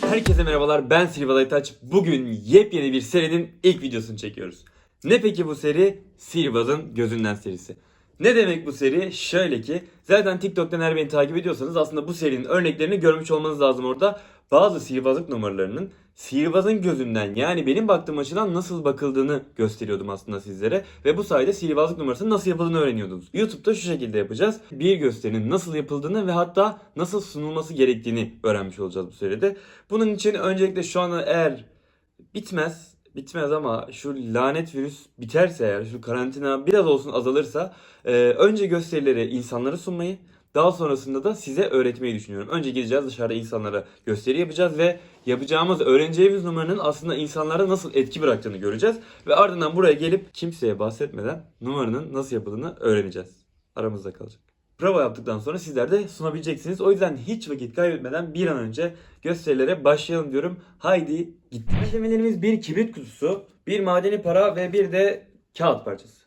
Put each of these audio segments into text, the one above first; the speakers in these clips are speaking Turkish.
Herkese merhabalar ben Silva Aytaç. Bugün yepyeni bir serinin ilk videosunu çekiyoruz. Ne peki bu seri? Sihirbazın gözünden serisi. Ne demek bu seri? Şöyle ki zaten TikTok'tan eğer beni takip ediyorsanız aslında bu serinin örneklerini görmüş olmanız lazım orada. Bazı sihirbazlık numaralarının sihirbazın gözünden yani benim baktığım açıdan nasıl bakıldığını gösteriyordum aslında sizlere. Ve bu sayede sihirbazlık numarasının nasıl yapıldığını öğreniyordunuz. YouTube'da şu şekilde yapacağız. Bir gösterinin nasıl yapıldığını ve hatta nasıl sunulması gerektiğini öğrenmiş olacağız bu seride. Bunun için öncelikle şu anda eğer bitmez bitmez ama şu lanet virüs biterse eğer şu karantina biraz olsun azalırsa e, önce gösterileri insanlara sunmayı daha sonrasında da size öğretmeyi düşünüyorum. Önce gideceğiz dışarıda insanlara gösteri yapacağız ve yapacağımız öğreneceğimiz numaranın aslında insanlara nasıl etki bıraktığını göreceğiz. Ve ardından buraya gelip kimseye bahsetmeden numaranın nasıl yapıldığını öğreneceğiz. Aramızda kalacak. Prova yaptıktan sonra sizler de sunabileceksiniz. O yüzden hiç vakit kaybetmeden bir an önce gösterilere başlayalım diyorum. Haydi gittik. Malzemelerimiz bir kibrit kutusu, bir madeni para ve bir de kağıt parçası.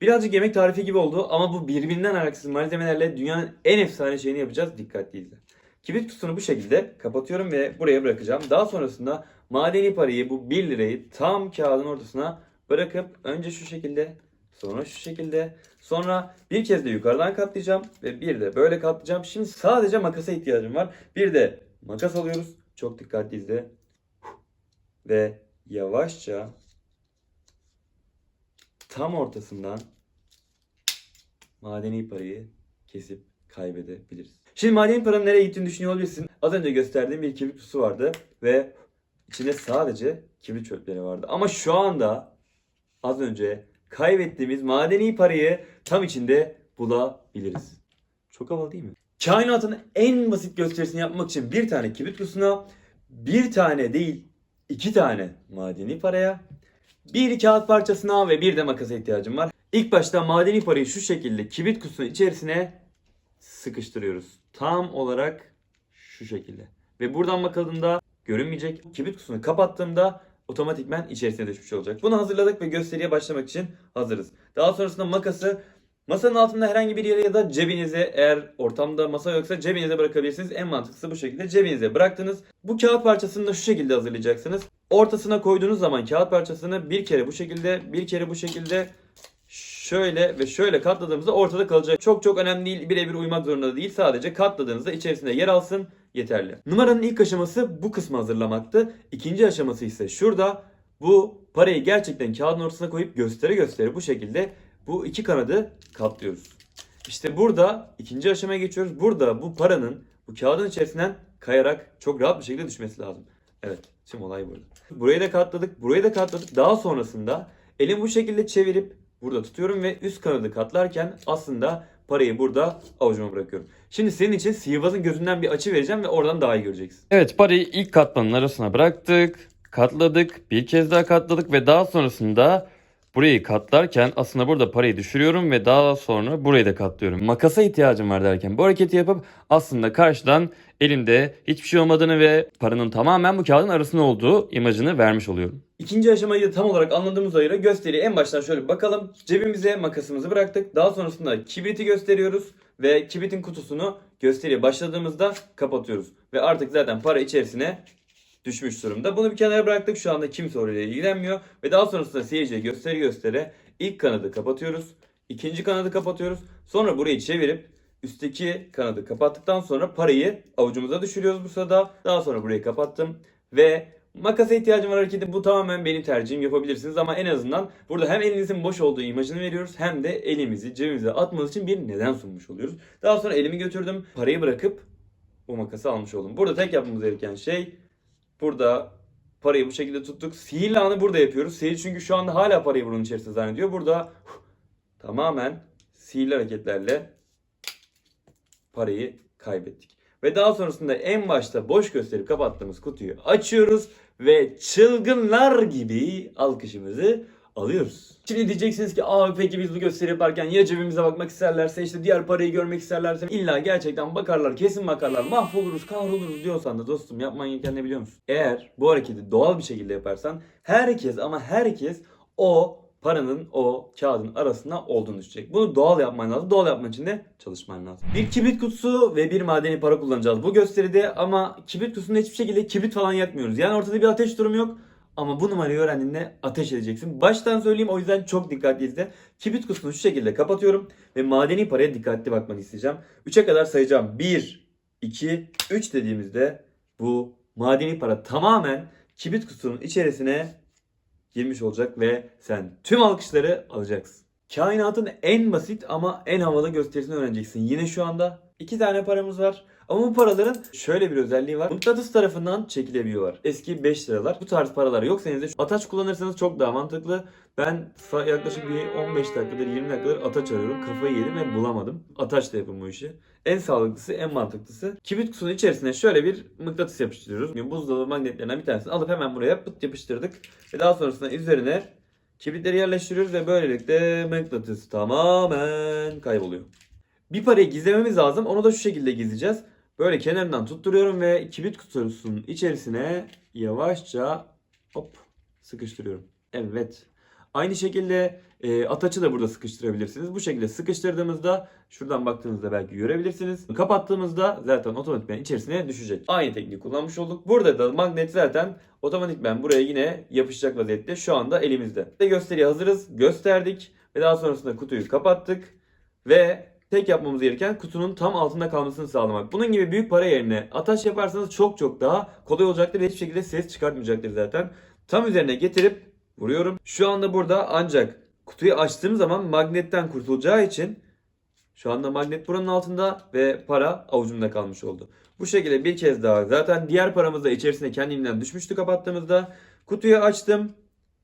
Birazcık yemek tarifi gibi oldu ama bu birbirinden alakasız malzemelerle dünyanın en efsane şeyini yapacağız. Dikkatli izle. Kibrit kutusunu bu şekilde kapatıyorum ve buraya bırakacağım. Daha sonrasında madeni parayı bu 1 lirayı tam kağıdın ortasına bırakıp önce şu şekilde sonra şu şekilde sonra bir kez de yukarıdan katlayacağım ve bir de böyle katlayacağım. Şimdi sadece makasa ihtiyacım var. Bir de makas alıyoruz. Çok dikkatli izle. Ve yavaşça tam ortasından madeni parayı kesip kaybedebiliriz. Şimdi madeni paranın nereye gittiğini düşünüyor olabilirsin. Az önce gösterdiğim bir kibrit kutusu vardı ve içinde sadece kibrit çöpleri vardı. Ama şu anda az önce kaybettiğimiz madeni parayı tam içinde bulabiliriz. Çok havalı değil mi? Kainatın en basit gösterisini yapmak için bir tane kibrit kutusuna bir tane değil iki tane madeni paraya bir kağıt parçasına ve bir de makasa ihtiyacım var. İlk başta madeni parayı şu şekilde kibrit kutusunun içerisine sıkıştırıyoruz. Tam olarak şu şekilde. Ve buradan bakıldığında görünmeyecek. Kibrit kutusunu kapattığımda otomatikmen içerisine düşmüş olacak. Bunu hazırladık ve gösteriye başlamak için hazırız. Daha sonrasında makası masanın altında herhangi bir yere ya da cebinize eğer ortamda masa yoksa cebinize bırakabilirsiniz. En mantıklısı bu şekilde cebinize bıraktınız. Bu kağıt parçasını da şu şekilde hazırlayacaksınız. Ortasına koyduğunuz zaman kağıt parçasını bir kere bu şekilde, bir kere bu şekilde şöyle ve şöyle katladığımızda ortada kalacak. Çok çok önemli değil, birebir uymak zorunda değil. Sadece katladığınızda içerisinde yer alsın yeterli. Numaranın ilk aşaması bu kısmı hazırlamaktı. İkinci aşaması ise şurada. Bu parayı gerçekten kağıdın ortasına koyup göstere göstere bu şekilde bu iki kanadı katlıyoruz. İşte burada ikinci aşamaya geçiyoruz. Burada bu paranın bu kağıdın içerisinden kayarak çok rahat bir şekilde düşmesi lazım. Evet, tüm olay burada. Burayı da katladık, burayı da katladık. Daha sonrasında elim bu şekilde çevirip burada tutuyorum ve üst kanadı katlarken aslında parayı burada avucuma bırakıyorum. Şimdi senin için sihirbazın gözünden bir açı vereceğim ve oradan daha iyi göreceksin. Evet parayı ilk katmanın arasına bıraktık. Katladık. Bir kez daha katladık ve daha sonrasında burayı katlarken aslında burada parayı düşürüyorum ve daha sonra burayı da katlıyorum. Makasa ihtiyacım var derken bu hareketi yapıp aslında karşıdan elimde hiçbir şey olmadığını ve paranın tamamen bu kağıdın arasında olduğu imajını vermiş oluyorum. İkinci aşamayı da tam olarak anladığımız üzere gösteriyi en baştan şöyle bakalım. Cebimize makasımızı bıraktık. Daha sonrasında kibriti gösteriyoruz ve kibritin kutusunu gösteriye başladığımızda kapatıyoruz. Ve artık zaten para içerisine düşmüş durumda. Bunu bir kenara bıraktık. Şu anda kimse orayla ilgilenmiyor. Ve daha sonrasında seyirciye gösteri göstere ilk kanadı kapatıyoruz. ikinci kanadı kapatıyoruz. Sonra burayı çevirip üstteki kanadı kapattıktan sonra parayı avucumuza düşürüyoruz bu sırada. Daha sonra burayı kapattım ve makasa ihtiyacım var hareketi. Bu tamamen benim tercihim yapabilirsiniz ama en azından burada hem elinizin boş olduğu imajını veriyoruz hem de elimizi cebimize atmanız için bir neden sunmuş oluyoruz. Daha sonra elimi götürdüm. Parayı bırakıp o makası almış oldum. Burada tek yapmamız gereken şey burada parayı bu şekilde tuttuk. Sihirli anı burada yapıyoruz. Sihir çünkü şu anda hala parayı bunun içerisinde zannediyor. Burada tamamen sihirli hareketlerle parayı kaybettik. Ve daha sonrasında en başta boş gösterip kapattığımız kutuyu açıyoruz ve çılgınlar gibi alkışımızı alıyoruz. Şimdi diyeceksiniz ki abi peki biz bu gösteri yaparken ya cebimize bakmak isterlerse işte diğer parayı görmek isterlerse illa gerçekten bakarlar kesin bakarlar mahvoluruz kahroluruz diyorsan da dostum yapman gereken ne biliyor musun? Eğer bu hareketi doğal bir şekilde yaparsan herkes ama herkes o paranın o kağıdın arasında olduğunu düşecek. Bunu doğal yapman lazım. Doğal yapman için de çalışman lazım. Bir kibrit kutusu ve bir madeni para kullanacağız bu gösteride ama kibrit kutusunda hiçbir şekilde kibrit falan yakmıyoruz. Yani ortada bir ateş durumu yok. Ama bu numarayı öğrendiğinde ateş edeceksin. Baştan söyleyeyim o yüzden çok dikkatli izle. Kibrit kutusunu şu şekilde kapatıyorum ve madeni paraya dikkatli bakmanı isteyeceğim. 3'e kadar sayacağım. 1, 2, 3 dediğimizde bu madeni para tamamen kibrit kutusunun içerisine girmiş olacak ve sen tüm alkışları alacaksın. Kainatın en basit ama en havalı gösterisini öğreneceksin. Yine şu anda iki tane paramız var. Ama bu paraların şöyle bir özelliği var. Mıknatıs tarafından çekilebiliyorlar. Eski 5 liralar. Bu tarz paralar yoksa elinizde ataç kullanırsanız çok daha mantıklı. Ben yaklaşık bir 15 dakikadır 20 dakikadır ataç arıyorum. Kafayı yedim ve bulamadım. Ataçla yapın bu işi. En sağlıklısı, en mantıklısı. Kibrit kutusunun içerisine şöyle bir mıknatıs yapıştırıyoruz. Yani buzdolabı magnetlerinden bir tanesini alıp hemen buraya pıt yapıştırdık. Ve daha sonrasında üzerine kibritleri yerleştiriyoruz ve böylelikle mıknatıs tamamen kayboluyor. Bir parayı gizlememiz lazım. Onu da şu şekilde gizleyeceğiz. Böyle kenarından tutturuyorum ve kibrit kutusunun içerisine yavaşça hop sıkıştırıyorum. Evet. Aynı şekilde e, ataçı da burada sıkıştırabilirsiniz. Bu şekilde sıkıştırdığımızda şuradan baktığınızda belki görebilirsiniz. Kapattığımızda zaten otomatikman içerisine düşecek. Aynı tekniği kullanmış olduk. Burada da magnet zaten otomatikman buraya yine yapışacak vaziyette şu anda elimizde. Ve gösteriye hazırız. Gösterdik ve daha sonrasında kutuyu kapattık ve tek yapmamız gereken kutunun tam altında kalmasını sağlamak. Bunun gibi büyük para yerine ataş yaparsanız çok çok daha kolay olacaktır ve hiçbir şekilde ses çıkartmayacaktır zaten. Tam üzerine getirip vuruyorum. Şu anda burada ancak kutuyu açtığım zaman magnetten kurtulacağı için şu anda magnet buranın altında ve para avucumda kalmış oldu. Bu şekilde bir kez daha zaten diğer paramız da içerisine kendimden düşmüştü kapattığımızda. Kutuyu açtım.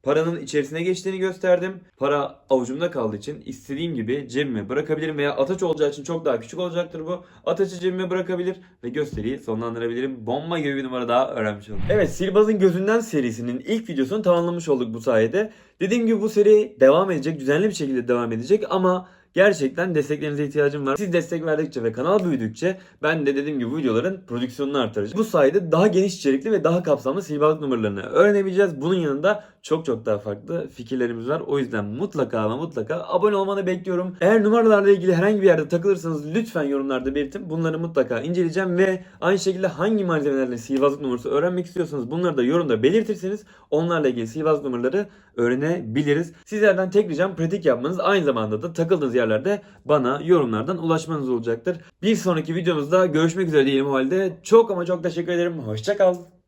Paranın içerisine geçtiğini gösterdim. Para avucumda kaldığı için istediğim gibi cebime bırakabilirim veya ataç olacağı için çok daha küçük olacaktır bu. Ataçı cebime bırakabilir ve gösteriyi sonlandırabilirim. Bomba gibi bir numara daha öğrenmiş oldum. Evet Sihirbazın Gözünden serisinin ilk videosunu tamamlamış olduk bu sayede. Dediğim gibi bu seri devam edecek, düzenli bir şekilde devam edecek ama Gerçekten desteklerinize ihtiyacım var. Siz destek verdikçe ve kanal büyüdükçe ben de dediğim gibi videoların prodüksiyonunu artıracağım. Bu sayede daha geniş içerikli ve daha kapsamlı sihirbazlık numaralarını öğrenebileceğiz. Bunun yanında çok çok daha farklı fikirlerimiz var. O yüzden mutlaka ama mutlaka abone olmanı bekliyorum. Eğer numaralarla ilgili herhangi bir yerde takılırsanız lütfen yorumlarda belirtin. Bunları mutlaka inceleyeceğim ve aynı şekilde hangi malzemelerle sihirbazlık numarası öğrenmek istiyorsanız bunları da yorumda belirtirseniz onlarla ilgili sihirbazlık numaraları öğrenebiliriz. Sizlerden tek ricam pratik yapmanız aynı zamanda da takıldığınız yerlerde bana yorumlardan ulaşmanız olacaktır. Bir sonraki videomuzda görüşmek üzere diyelim o halde. Çok ama çok teşekkür ederim. Hoşçakal.